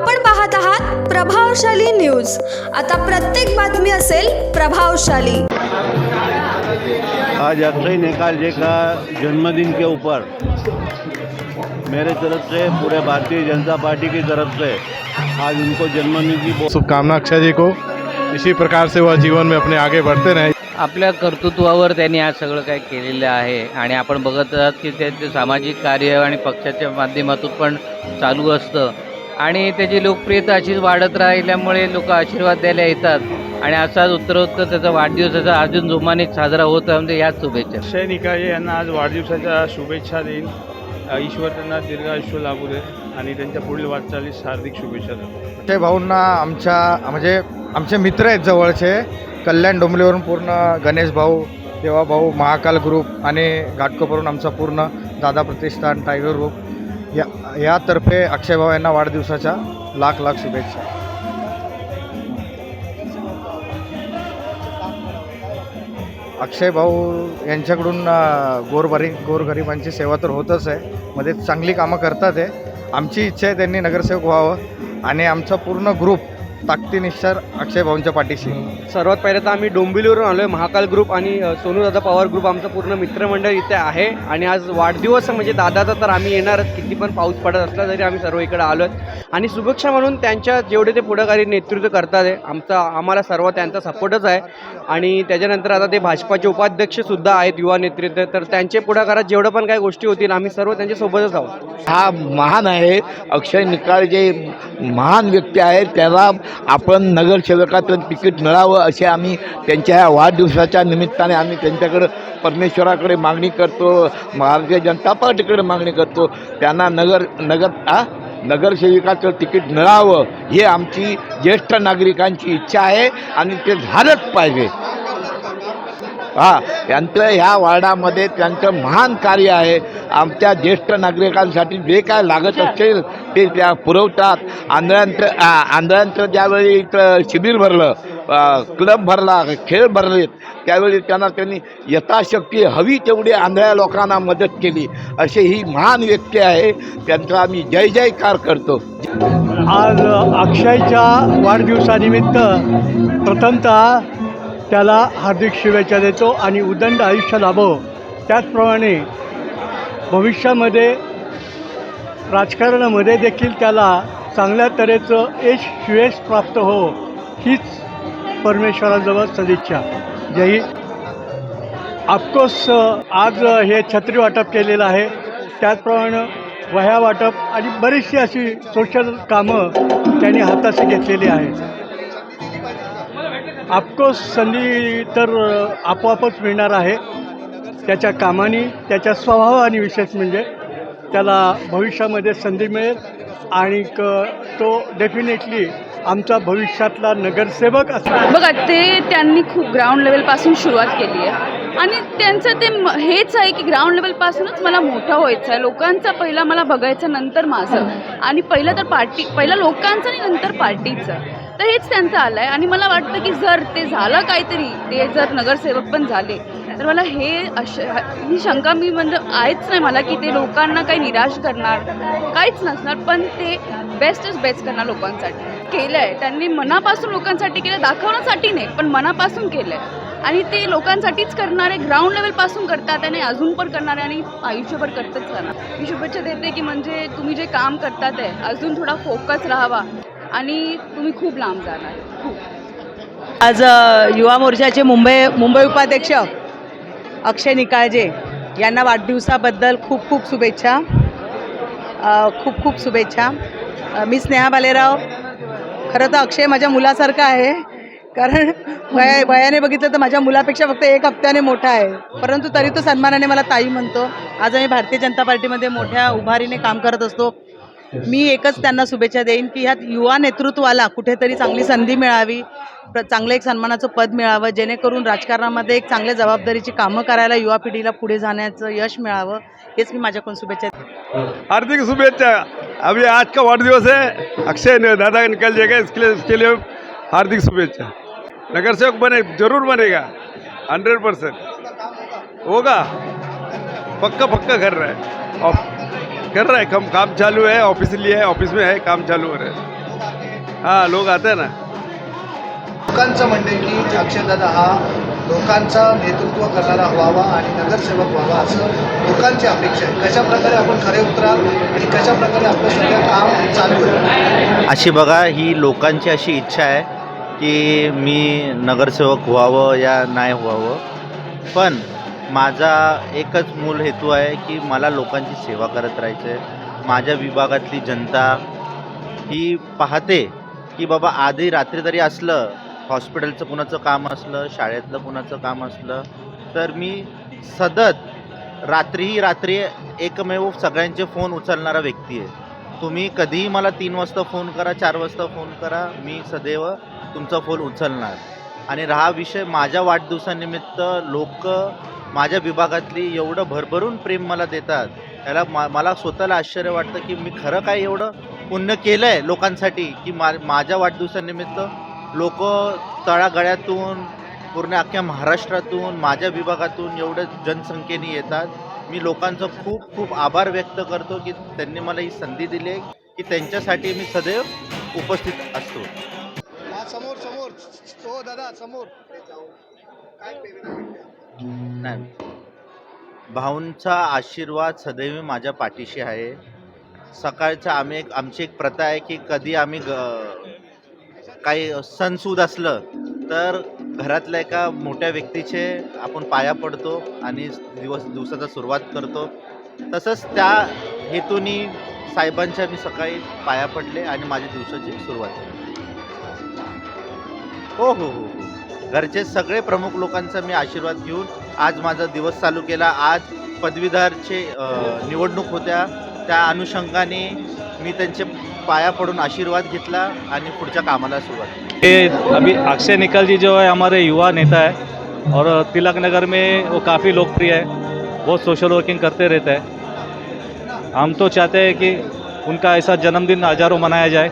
आपण पाहत आहात प्रभावशाली न्यूज. आता प्रत्येक बातमी असेल प्रभावशाली. आज अक्षय निकाल जी का जन्मदिन के ऊपर. मेरे तरफ से पूरे भारतीय जनता पार्टी की तरफ से आज उनको जन्मदिन की बहुत शुभकामना अक्षय जी को। इसी प्रकार से वह जीवन में अपने आगे बढ़ते रहें। आपल्या कर्तृत्वावर त्यांनी आज सगळं काही केलेलं आहे आणि आपण बघत आहात की ते सामाजिक कार्य आणि पक्षाच्या माध्यमातून पण चालू असतं. आणि त्याची लोकप्रियता अशीच वाढत राहिल्यामुळे लोक आशीर्वाद द्यायला येतात. आणि असाच उत्तरोत्तर त्याचा वाढदिवसाचा अजून जोमाने साजरा होत आहे. म्हणजे ह्याच शुभेच्छा. अक्षय निकाळे यांना आज वाढदिवसाच्या शुभेच्छा देईन. ईश्वर त्यांना दीर्घायुष्य लाभू दे आणि त्यांच्या पुढील वाटचालीस हार्दिक शुभेच्छा देतो. अक्षय भाऊंना आमच्या म्हणजे आमचे मित्र आहेत जवळचे कल्याण डोंबलीवरून पूर्ण गणेश भाऊ देवा भाऊ महाकाल ग्रुप आणि घाटकोपरून आमचा पूर्ण दादा प्रतिष्ठान टायगर ग्रुप या यातर्फे अक्षयभाऊ यांना वाढदिवसाच्या लाख लाख शुभेच्छा. अक्षय भाऊ यांच्याकडून गोरबरी गोरगरिबांची सेवा तर होतच आहे. मध्ये चांगली कामं करतात आहे आमची इच्छा आहे त्यांनी नगरसेवक व्हावं आणि आमचा पूर्ण ग्रुप ताकदीनिश्चर अक्षय भाऊंच्या पाठीशी. सर्वात पहिलं तर आम्ही डोंबिवलीवरून आलो आहे महाकाल ग्रुप आणि सोनूदादा पवार ग्रुप आमचं पूर्ण मित्रमंडळ इथे आहे. आणि आज वाढदिवस म्हणजे दादाचा तर आम्ही येणारच किती पण पाऊस पडत असला तरी आम्ही सर्व इकडे आलो आणि शुभेच्छा म्हणून त्यांच्या जेवढे ते पुढाकारी नेतृत्व करतात आहे आमचा आम्हाला सर्व त्यांचा सपोर्टच आहे. आणि त्याच्यानंतर आता ते भाजपाचे उपाध्यक्षसुद्धा आहेत युवा नेतृत्व. तर त्यांचे पुढाकारात जेवढं पण काही गोष्टी होतील आम्ही सर्व त्यांच्यासोबतच आहोत. हा महान आहे. अक्षय निकाळ जे महान व्यक्ती आहेत त्याला आपण नगरसेवकाचं तिकीट मिळावं असे आम्ही त्यांच्या ह्या वाढदिवसाच्या निमित्ताने आम्ही त्यांच्याकडं परमेश्वराकडे मागणी करतो भारतीय जनता पार्टीकडे मागणी करतो. त्यांना नगर नगर आ? नगरसेविकाचं तिकीट मिळावं हे आमची ज्येष्ठ नागरिकांची इच्छा आहे आणि ते झालंच पाहिजे. हा त्यांचं ह्या वार्डामध्ये त्यांचं महान कार्य आहे. आमच्या ज्येष्ठ नागरिकांसाठी जे काय लागत असेल ते त्या पुरवतात. आंधळ्यांचं आंधळ्यांचं ज्यावेळी इथं शिबिर भरलं क्लब भरला खेळ भरले त्यावेळी त्यांना त्यांनी यथाशक्ती हवी तेवढी आंधळ्या लोकांना मदत केली. अशी ही महान व्यक्ती आहे. त्यांचा आम्ही जय जयकार करतो. आज अक्षयच्या वाढदिवसानिमित्त प्रथमतः त्याला हार्दिक शुभेच्छा देतो आणि उदंड आयुष्य लाभो. त्याचप्रमाणे भविष्यामध्ये राजकारणामध्ये देखील त्याला चांगल्या तऱ्हेचं यश सुयश प्राप्त हो हीच परमेश्वराजवळ सदिच्छा. जय आपकोस आज हे छत्री वाटप केलेलं आहे. त्याचप्रमाणे वह्या वाटप आणि बरीचशी अशी सोशल कामं त्यांनी हाताशी घेतलेली आहेत. ऑफकोर्स संधी तर आपोआपच मिळणार आहे. त्याच्या कामाने त्याच्या स्वभावाने विशेष म्हणजे त्याला भविष्यामध्ये संधी मिळेल. आणि तो डेफिनेटली आमचा भविष्यातला नगरसेवक असणार बघा ते त्यांनी खूप ग्राउंड लेवलपासून सुरुवात केली आहे. आणि त्यांचं ते हेच आहे की ग्राउंड लेवलपासूनच मला मोठं व्हायचं आहे. लोकांचा पहिला मला बघायचं नंतर माझं. आणि पहिलं तर पार्टी पहिलं लोकांचं आणि नंतर पार्टीचं. तर हेच त्यांचं आलं आहे आणि मला वाटतं की जर ते झालं काहीतरी ते जर नगरसेवक पण झाले तर मला हे अश ही शंका मी म्हणजे आहेच नाही मला की ते लोकांना काही निराश करणार काहीच नसणार पण ते बेस्टच बेस्ट करणार लोकांसाठी. केलं आहे त्यांनी मनापासून लोकांसाठी केलं दाखवण्यासाठी नाही पण मनापासून केलं आहे आणि ते लोकांसाठीच करणारे ग्राउंड लेवलपासून करतात आणि अजून पण करणारे आणि आयुष्यभर करतच राहणार. मी शुभेच्छा देते की म्हणजे तुम्ही जे काम करतात आहे अजून थोडा फोकस राहावा. आणि तुम्ही खूप लांब जाणार. खूप. आज युवा मोर्चाचे मुंबई मुंबई उपाध्यक्ष अक्षय निकाळजे यांना वाढदिवसाबद्दल खूप खूप शुभेच्छा. खूप खूप शुभेच्छा. मी स्नेहा बालेराव. खरं तर अक्षय माझ्या मुलासारखा आहे. कारण वया वयाने बघितलं तर माझ्या मुलापेक्षा फक्त एक हप्त्याने मोठा आहे. परंतु तरी तो सन्मानाने मला ताई म्हणतो. आज आम्ही भारतीय जनता पार्टीमध्ये मोठ्या उभारीने काम करत असतो. मी एकच त्यांना शुभेच्छा देईन की ह्यात युवा नेतृत्वाला कुठेतरी चांगली संधी मिळावी प्र चांगलं एक सन्मानाचं पद मिळावं जेणेकरून राजकारणामध्ये एक चांगल्या जबाबदारीची कामं करायला युवा पिढीला पुढे जाण्याचं यश मिळावं हेच मी माझ्याकडून शुभेच्छा हार्दिक शुभेच्छा. अभी आज का वाढदिवस है? अक्षय ने दादा निकल जाएगा इसके लिए इसके लिए हार्दिक शुभेच्छा. नगरसेवक बने जरूर बनेगा. हंड्रेड परसेंट होगा. पक्का पक्का कर रहा. है और कर रहा है काम काम चालू है ऑफिस लिए है ऑफिस में है काम चालू हो रहा है। हाँ लोग आते हैं ना। लोकांचं म्हणणे की अक्षयदादा हा लोकांचा नेतृत्व करणारा व्हावा आणि नगरसेवक व्हावा असं लोकांची अपेक्षा आहे. कशा प्रकारे आपण खरे उतराल आणि कशा प्रकारे आपलं सगळं काम चालू आहे अशी बघा ही लोकांची अशी इच्छा आहे की मी नगरसेवक व्हावं या नाही व्हावं. पण माझा एकच मूल हेतू आहे की मला लोकांची सेवा करत राहायचं आहे माझ्या विभागातली जनता ही पाहते की बाबा आधी रात्री तरी असलं हॉस्पिटलचं कुणाचं काम असलं शाळेतलं कुणाचं काम असलं तर मी सतत रात्रीही रात्री एकमेव सगळ्यांचे फोन उचलणारा व्यक्ती आहे. तुम्ही कधीही मला तीन वाजता फोन करा चार वाजता फोन करा मी सदैव तुमचा फोन उचलणार. आणि हा विषय माझ्या वाढदिवसानिमित्त लोक माझ्या विभागातली एवढं भरभरून प्रेम मला देतात. त्याला मा मला स्वतःला आश्चर्य वाटतं की मी खरं काय एवढं पुण्य केलं आहे लोकांसाठी की मा माझ्या वाढदिवसानिमित्त लोक तळागळ्यातून पूर्ण अख्ख्या महाराष्ट्रातून माझ्या विभागातून एवढं जनसंख्येने येतात. मी लोकांचं खूप खूप आभार व्यक्त करतो की त्यांनी मला ही संधी दिली की त्यांच्यासाठी मी सदैव उपस्थित असतो. समोर समोर. हो दादा समोर. नाही. भाऊंचा आशीर्वाद सदैव माझ्या पाठीशी आहे. सकाळचं आम्ही एक आमची एक प्रथा आहे की कधी आम्ही ग काही सणसूद असलं तर घरातल्या एका मोठ्या व्यक्तीचे आपण पाया पडतो आणि दिवस दिवसाचा सुरुवात करतो. तसंच त्या हेतूनी साहेबांच्या मी सकाळी पाया पडले आणि माझ्या दिवसाची सुरुवात केली हो हो हो हो. घरचे सगळे प्रमुख लोकांचा मी आशीर्वाद घेऊन आज माझा दिवस चालू केला. आज पदवीधरचे निवडणूक होत्या. त्या अनुषंगाने मी त्यांचे पाया पडून आशीर्वाद घेतला आणि पुढच्या कामाला सुरुवात केली. ये अभी अक्षय निकल जी जो है हमारे युवा नेता है और तिलक नगर में वो काफ़ी लोकप्रिय है. बहुत सोशल वर्किंग करते रहते हैं. हम तो चाहते हैं कि उनका ऐसा जन्मदिन हज़ारों मनाया जाए।